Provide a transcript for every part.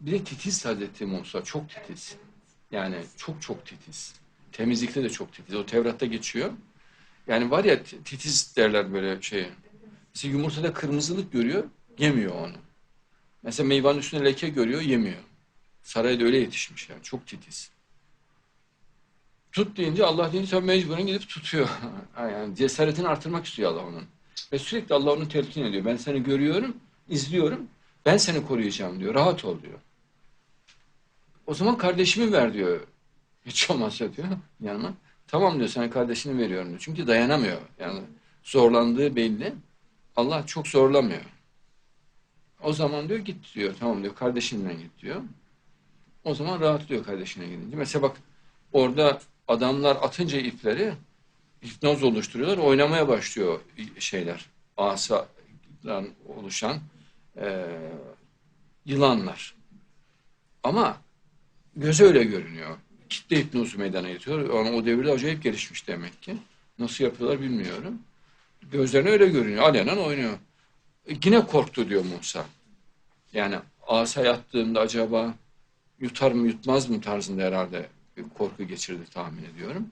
Bir de titiz Hazreti Musa. Çok titiz. Yani çok çok titiz. Temizlikte de çok titiz. O Tevrat'ta geçiyor. Yani var ya titiz derler böyle şey. Mesela yumurtada kırmızılık görüyor, yemiyor onu. Mesela meyvanın üstünde leke görüyor, yemiyor. Sarayda öyle yetişmiş yani. Çok titiz. Tut deyince Allah deyince tabii mecburen gidip tutuyor. yani cesaretini artırmak istiyor Allah onun. Ve sürekli Allah onu telkin ediyor. Ben seni görüyorum, izliyorum. Ben seni koruyacağım diyor. Rahat ol diyor. O zaman kardeşimi ver diyor. Hiç olmazsa diyor yanıma. Tamam diyor sana kardeşini veriyorum diyor. Çünkü dayanamıyor. Yani zorlandığı belli. Allah çok zorlamıyor. O zaman diyor git diyor. Tamam diyor kardeşinle git diyor. O zaman rahatlıyor kardeşine gidince. Mesela bak orada adamlar atınca ipleri hipnoz oluşturuyorlar. Oynamaya başlıyor şeyler. Asadan oluşan eee, yılanlar. Ama göze öyle görünüyor. Kitle hipnozu meydana getiriyor. Yani o devirde acayip gelişmiş demek ki. Nasıl yapıyorlar bilmiyorum. Gözlerine öyle görünüyor. Alenen oynuyor. E, Yine korktu diyor Musa. Yani asa yattığında acaba yutar mı yutmaz mı tarzında herhalde bir korku geçirdi tahmin ediyorum.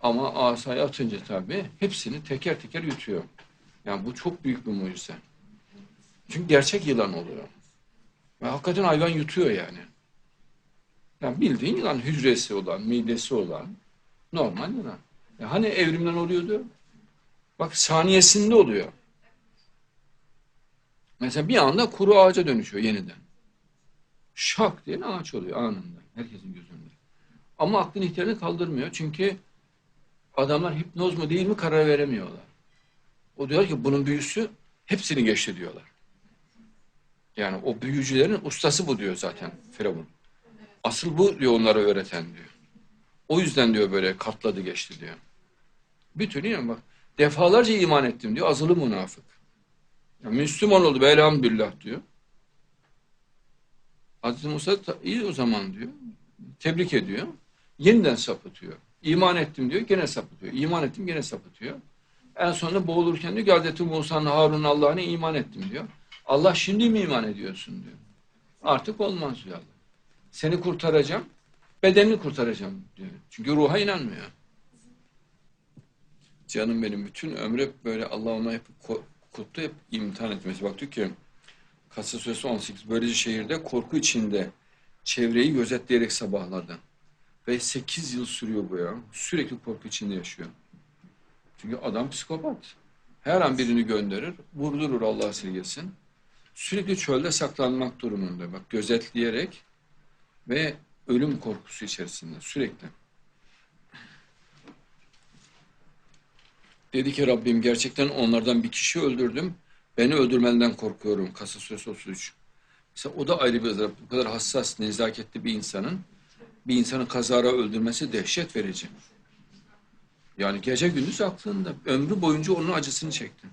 Ama asayı atınca tabii hepsini teker teker yutuyor. Yani bu çok büyük bir mucize. Çünkü gerçek yılan oluyor. Ve hakikaten hayvan yutuyor yani. Yani bildiğin yılan hücresi olan, midesi olan normal yılan. Ya hani evrimden oluyordu? Bak saniyesinde oluyor. Mesela bir anda kuru ağaca dönüşüyor yeniden. Şak diye ağaç oluyor anında. Herkesin gözünde. Ama aklın ihtiyarını kaldırmıyor. Çünkü adamlar hipnoz mu değil mi karar veremiyorlar. O diyor ki bunun büyüsü hepsini geçti diyorlar. Yani o büyücülerin ustası bu diyor zaten Firavun. Asıl bu diyor onlara öğreten diyor. O yüzden diyor böyle katladı geçti diyor. Bir türlü yani bak defalarca iman ettim diyor azılı münafık. Ya Müslüman oldu elhamdülillah diyor. Hazreti Musa iyi o zaman diyor. Tebrik ediyor. Yeniden sapıtıyor. İman ettim diyor gene sapıtıyor. İman ettim gene sapıtıyor. En sonunda boğulurken diyor ki Hazreti Musa'nın Harun Allah'ına iman ettim diyor. Allah şimdi mi iman ediyorsun diyor. Artık olmaz diyor Allah. Seni kurtaracağım, bedenini kurtaracağım diyor. Çünkü ruha inanmıyor. Canım benim bütün ömrü böyle Allah ona hep kutlu hep imtihan etmesi. Bak diyor ki Kassa Suresi 18 böylece şehirde korku içinde çevreyi gözetleyerek sabahladı. Ve 8 yıl sürüyor bu ya. Sürekli korku içinde yaşıyor. Çünkü adam psikopat. Her an birini gönderir, vurdurur Allah esirgesin. Sürekli çölde saklanmak durumunda. Bak gözetleyerek ve ölüm korkusu içerisinde sürekli. Dedi ki Rabbim gerçekten onlardan bir kişi öldürdüm. Beni öldürmenden korkuyorum. Kasa Suresi 33. Mesela o da ayrı bir ızdırap. Bu kadar hassas, nezaketli bir insanın bir insanı kazara öldürmesi dehşet verici. Yani gece gündüz aklında. Ömrü boyunca onun acısını çekti.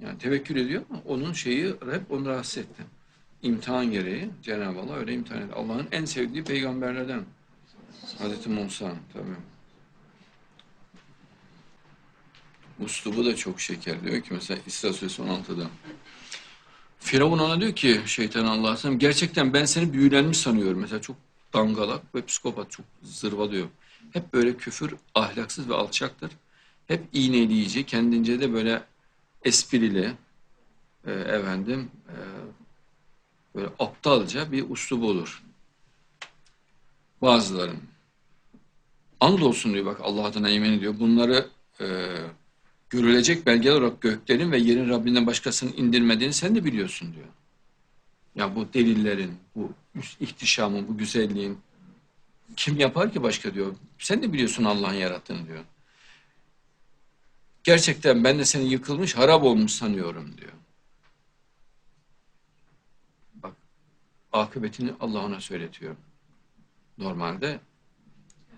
Yani tevekkül ediyor ama onun şeyi hep onu rahatsız etti. İmtihan gereği Cenab-ı Allah öyle imtihan etti. Allah'ın en sevdiği peygamberlerden. Hazreti Musa tabii. Uslubu da çok şeker diyor ki mesela İsra Suresi 16'da. Firavun ona diyor ki şeytan Allah'a sen gerçekten ben seni büyülenmiş sanıyorum. Mesela çok dangalak ve psikopat çok zırvalıyor. Hep böyle küfür ahlaksız ve alçaktır. Hep iğneleyici, kendince de böyle esprili, e, efendim e, böyle aptalca bir uslubu olur. Bazıların. Andolsun diyor bak Allah adına yemin ediyor. Bunları e, görülecek belgeler olarak göklerin ve yerin Rabbinden başkasının indirmediğini sen de biliyorsun diyor. Ya bu delillerin, bu ihtişamın, bu güzelliğin kim yapar ki başka diyor. Sen de biliyorsun Allah'ın yarattığını diyor. Gerçekten ben de seni yıkılmış, harap olmuş sanıyorum diyor. Akıbetini Allah ona söyletiyor. Normalde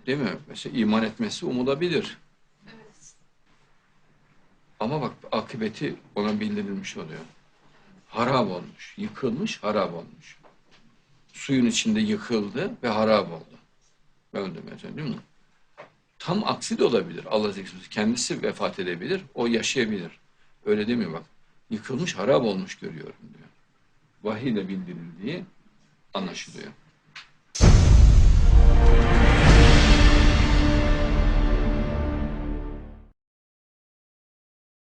değil mi? Mesela iman etmesi umulabilir. Ama bak akıbeti ona bildirilmiş oluyor. Harap olmuş, yıkılmış, harap olmuş. Suyun içinde yıkıldı ve harap oldu. Öldü mesela değil mi? Tam aksi de olabilir. Allah zikri kendisi vefat edebilir, o yaşayabilir. Öyle demiyor bak. Yıkılmış, harap olmuş görüyorum diyor. vahiy ile bildirildiği anlaşılıyor.